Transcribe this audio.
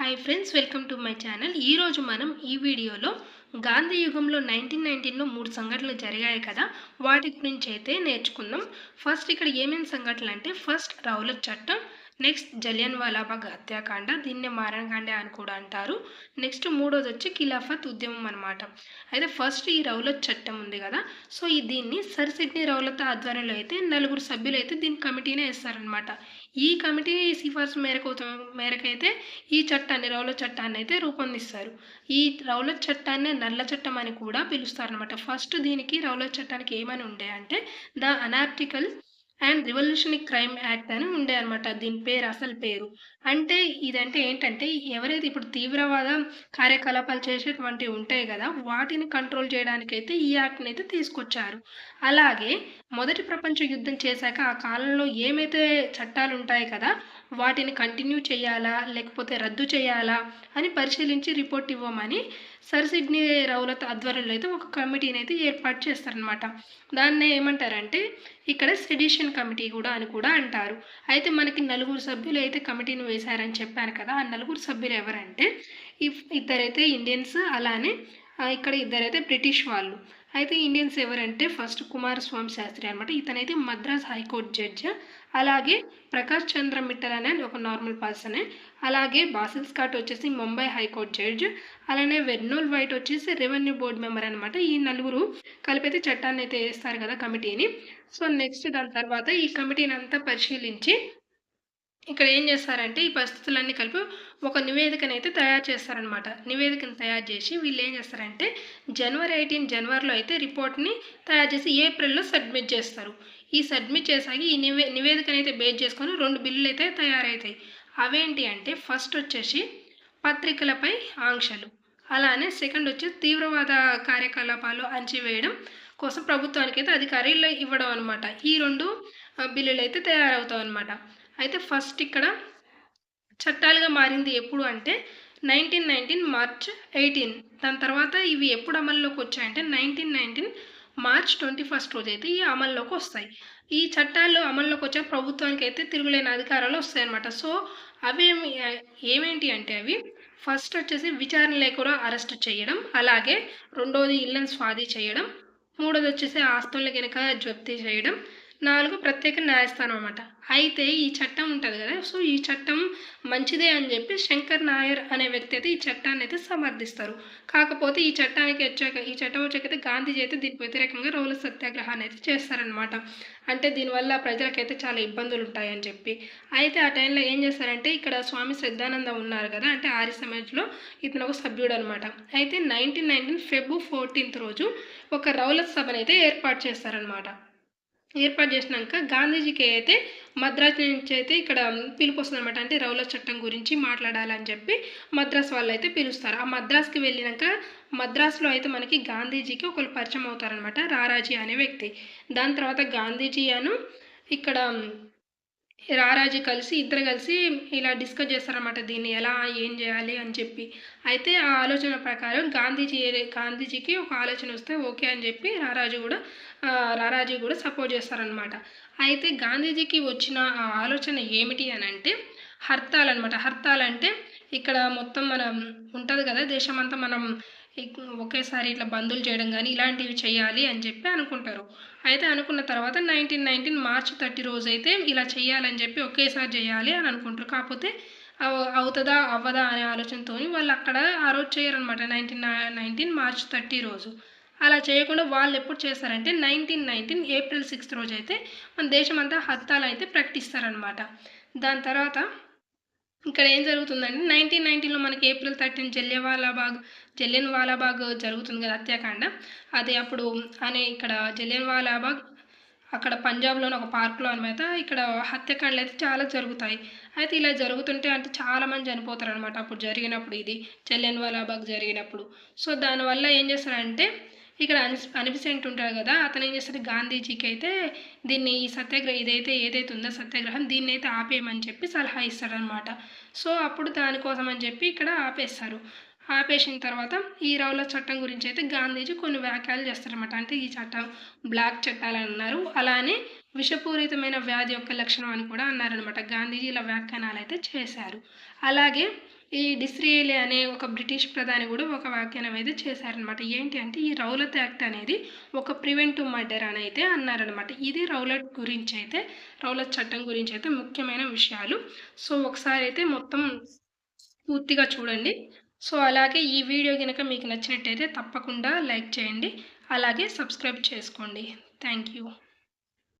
Hi friends welcome to my channel ఈరోజు మనం ఈ వీడియోలో గాంధీ యుగంలో నైన్టీన్ నైన్టీన్లో మూడు సంఘటనలు జరిగాయి కదా. వాటి గురించి అయితే నేర్చుకుందాం. ఫస్ట్ ఇక్కడ ఏమేమి సంఘటనలు అంటే ఫస్ట్ రౌలట్ చట్టం నెక్స్ట్ జలియన్ వాలాబాగ్ హత్యాకాండ దీన్నే మారణకాండ అని కూడా అంటారు. నెక్స్ట్ మూడోది వచ్చి ఖిలాఫత్ ఉద్యమం అనమాట అయితే ఫస్ట్ ఈ రౌలత్ చట్టం ఉంది కదా సో ఈ దీన్ని సర్ సిడ్నీ రౌలత్ ఆధ్వర్యంలో అయితే నలుగురు సభ్యులు అయితే దీని కమిటీనే వేస్తారనమాట ఈ కమిటీ సిఫార్సు మేరకు మేరకైతే ఈ చట్టాన్ని రౌలత్ చట్టాన్ని అయితే రూపొందిస్తారు. ఈ రౌలత్ చట్టాన్ని నల్ల చట్టం అని కూడా పిలుస్తారనమాట ఫస్ట్ దీనికి రౌలత్ చట్టానికి ఏమని ఉండే అంటే the anarchical and revolutionary crime act అని ఉండే అనమాట దీని పేరు అసలు పేరు. అంటే ఇదంటే ఏంటంటే ఎవరైతే ఇప్పుడు తీవ్రవాద కార్యకలాపాలు చేసేటువంటివి ఉంటాయి కదా వాటిని కంట్రోల్ చేయడానికైతే ఈ యాక్ట్ని అయితే తీసుకొచ్చారు. అలాగే మొదటి ప్రపంచ యుద్ధం చేశాక ఆ కాలంలో ఏమైతే చట్టాలు ఉంటాయి కదా వాటిని కంటిన్యూ చేయాలా లేకపోతే రద్దు చేయాలా అని పరిశీలించి రిపోర్ట్ ఇవ్వమని సర్ సిడ్నీ రౌలత్ ఆధ్వర్యంలో అయితే ఒక కమిటీని అయితే ఏర్పాటు చేస్తారనమాట దాన్ని ఏమంటారంటే ఇక్కడ సెడిషన్ కమిటీ కూడా అని కూడా అంటారు. అయితే మనకి నలుగురు సభ్యులు అయితే కమిటీని వేశారని చెప్పాను కదా ఆ నలుగురు సభ్యులు ఎవరంటే ఇద్దరైతే ఇండియన్స్ అలానే ఇక్కడ ఇద్దరైతే బ్రిటిష్ వాళ్ళు. అయితే ఇండియన్స్ ఎవరంటే ఫస్ట్ కుమారస్వామి శాస్త్రి అనమాట ఇతనైతే మద్రాస్ హైకోర్టు జడ్జ్. అలాగే ప్రకాష్ చంద్ర మిట్టల్ అనే ఒక నార్మల్ పర్సనే. అలాగే బాసిల్ స్కాట్ వచ్చేసి ముంబై హైకోర్టు జడ్జ్. అలానే వెర్నోల్ వైట్ వచ్చేసి రెవెన్యూ బోర్డు మెంబర్ అనమాట ఈ నలుగురు కలిపైతే చట్టాన్ని అయితే వేస్తారు కదా కమిటీని. సో నెక్స్ట్ దాని తర్వాత ఈ కమిటీని అంతా పరిశీలించి ఇక్కడ ఏం చేస్తారంటే ఈ పరిస్థితులన్నీ కలిపి ఒక నివేదికను అయితే తయారు చేస్తారనమాట. నివేదికను తయారు చేసి వీళ్ళు ఏం చేస్తారంటే జనవరి ఎయిటీన్ జనవరిలో అయితే రిపోర్ట్ని తయారు చేసి ఏప్రిల్లో సబ్మిట్ చేస్తారు. ఈ సబ్మిట్ చేసాక ఈ నివే నివేదికను అయితే బేస్ చేసుకొని రెండు బిల్లులు అయితే తయారవుతాయి. అవేంటి అంటే ఫస్ట్ వచ్చేసి పత్రికలపై ఆంక్షలు. అలానే సెకండ్ వచ్చి తీవ్రవాద కార్యకలాపాలు అంచివేయడం కోసం ప్రభుత్వానికి అయితే అధికారులు ఇవ్వడం అనమాట ఈ రెండు బిల్లులు అయితే తయారవుతాయి అనమాట అయితే ఫస్ట్ ఇక్కడ చట్టాలుగా మారింది ఎప్పుడు అంటే నైన్టీన్ నైన్టీన్ మార్చ్ ఎయిటీన్. దాని తర్వాత ఇవి ఎప్పుడు అమల్లోకి వచ్చాయంటే nineteen nineteen March twenty first రోజు అయితే ఈ అమల్లోకి వస్తాయి. ఈ చట్టాలు అమల్లోకి వచ్చే ప్రభుత్వానికి అయితే తిరుగులేని అధికారాలు వస్తాయి అనమాట సో అవి ఏమేంటి అంటే అవి? ఫస్ట్ వచ్చేసి విచారణ లేకుండా అరెస్ట్ చేయడం అలాగే రెండోది ఇళ్ళని స్వాధీ చేయడం మూడోది వచ్చేసి ఆస్తుల కనుక జప్తి చేయడం. నాలుగు ప్రత్యేక న్యాయస్థానం అనమాట అయితే ఈ చట్టం ఉంటుంది కదా సో ఈ చట్టం మంచిదే అని చెప్పి శంకర్ నాయర్ అనే వ్యక్తి అయితే ఈ చట్టాన్ని అయితే సమర్థిస్తారు. కాకపోతే ఈ చట్టానికి వచ్చాక ఈ చట్టం వచ్చాకైతే గాంధీజీ అయితే దీనికి వ్యతిరేకంగా రౌల సత్యాగ్రహాన్ని అయితే చేస్తారనమాట అంటే దీనివల్ల ప్రజలకైతే చాలా ఇబ్బందులు ఉంటాయని చెప్పి. అయితే ఆ టైంలో ఏం చేస్తారంటే ఇక్కడ స్వామి శ్రద్ధానంద ఉన్నారు కదా అంటే ఆర్య సమాజ్లో ఇతను ఒక సభ్యుడు అనమాట అయితే నైన్టీన్ నైన్టీన్ ఫెబ్ ఫోర్టీన్త్ రోజు ఒక రౌలత్ సభను అయితే ఏర్పాటు చేస్తారనమాట ఏర్పాటు చేసినాక గాంధీజీకి అయితే మద్రాసు నుంచి అయితే ఇక్కడ పిలుపు వస్తుందన్నమాట అంటే రౌల చట్టం గురించి మాట్లాడాలని చెప్పి మద్రాస్ వాళ్ళు అయితే పిలుస్తారు. ఆ మద్రాస్కి వెళ్ళినాక మద్రాసులో అయితే మనకి గాంధీజీకి ఒకరు పరిచయం అవుతారనమాట రారాజీ అనే వ్యక్తి. దాని తర్వాత గాంధీజీ అను ఇక్కడ రారాజు కలిసి ఇద్దరు కలిసి ఇలా డిస్కస్ చేస్తారన్నమాట దీన్ని ఎలా ఏం చేయాలి అని చెప్పి. అయితే ఆ ఆలోచన ప్రకారం గాంధీజీ గాంధీజీకి ఒక ఆలోచన వస్తే ఓకే అని చెప్పి రారాజు కూడా రారాజు కూడా సపోర్ట్ చేస్తారనమాట అయితే గాంధీజీకి వచ్చిన ఆ ఆలోచన ఏమిటి అని అంటే హర్తాల్ అనమాట హర్తాల్ అంటే ఇక్కడ మొత్తం మనం ఉంటుంది కదా దేశమంతా మనం ఒకేసారి ఇట్లా బంధులు చేయడం కానీ ఇలాంటివి చేయాలి అని చెప్పి అనుకుంటారు. అయితే అనుకున్న తర్వాత నైన్టీన్ నైన్టీన్ మార్చ్ థర్టీ రోజు అయితే ఇలా చేయాలని చెప్పి ఒకేసారి చేయాలి అని అనుకుంటారు. కాకపోతే అవుతుందా అవ్వదా అనే ఆలోచనతో వాళ్ళు అక్కడ ఆ రోజు చేయరనమాట నైన్టీన్ నైన్టీన్ మార్చ్ థర్టీ రోజు. అలా చేయకుండా వాళ్ళు ఎప్పుడు చేస్తారంటే నైన్టీన్ నైన్టీన్ ఏప్రిల్ సిక్స్త్ రోజు అయితే మన దేశం అంతా హత్తాలు అయితే ప్రకటిస్తారనమాట దాని తర్వాత ఇక్కడ ఏం జరుగుతుందంటే నైన్టీన్ నైన్టీన్లో మనకి ఏప్రిల్ థర్టీన్ జలియన్వాలాబాగ్ జలియన్ వాలాబాగ్ జరుగుతుంది కదా హత్యాకాండ. అది అప్పుడు అనే ఇక్కడ జలియన్ వాలాబాగ్ అక్కడ పంజాబ్లోని ఒక పార్క్లో అనమాట ఇక్కడ హత్యాకాండలు అయితే చాలా జరుగుతాయి. అయితే ఇలా జరుగుతుంటే అంటే చాలామంది చనిపోతారు అనమాట అప్పుడు జరిగినప్పుడు ఇది జలియన్ వాలాబాగ్ జరిగినప్పుడు. సో దానివల్ల ఏం చేస్తారంటే ఇక్కడ అని అనిపిసెంట్ ఉంటాడు కదా అతను ఏం చేస్తాడు? గాంధీజీకి అయితే దీన్ని ఈ సత్యాగ్రహం ఇదైతే ఏదైతే ఉందో సత్యాగ్రహం దీన్ని అయితే ఆపేయమని చెప్పి సలహా ఇస్తాడనమాట సో అప్పుడు దానికోసం అని చెప్పి ఇక్కడ ఆపేస్తారు. ఆపేసిన తర్వాత ఈ రౌల చట్టం గురించి అయితే గాంధీజీ కొన్ని వ్యాఖ్యలు చేస్తారనమాట అంటే ఈ చట్టం బ్లాక్ చట్టాలు అన్నారు. అలానే విషపూరితమైన వ్యాధి యొక్క లక్షణం అని కూడా అన్నారనమాట గాంధీజీ ఇలా వ్యాఖ్యానాలు అయితే చేశారు. అలాగే ఈ డిస్రియేలి అనే ఒక బ్రిటిష్ ప్రధాని కూడా ఒక వ్యాఖ్యానం అయితే చేశారనమాట ఏంటి అంటే ఈ రౌలత్ యాక్ట్ అనేది ఒక ప్రివెంటివ్ మర్డర్ అని అయితే అన్నారనమాట ఇది రౌలట్ గురించి అయితే రౌలత్ చట్టం గురించి అయితే ముఖ్యమైన విషయాలు. సో ఒకసారి అయితే మొత్తం పూర్తిగా చూడండి. సో అలాగే ఈ వీడియో కనుక మీకు నచ్చినట్టయితే తప్పకుండా లైక్ చేయండి. అలాగే సబ్స్క్రైబ్ చేసుకోండి. Thank you.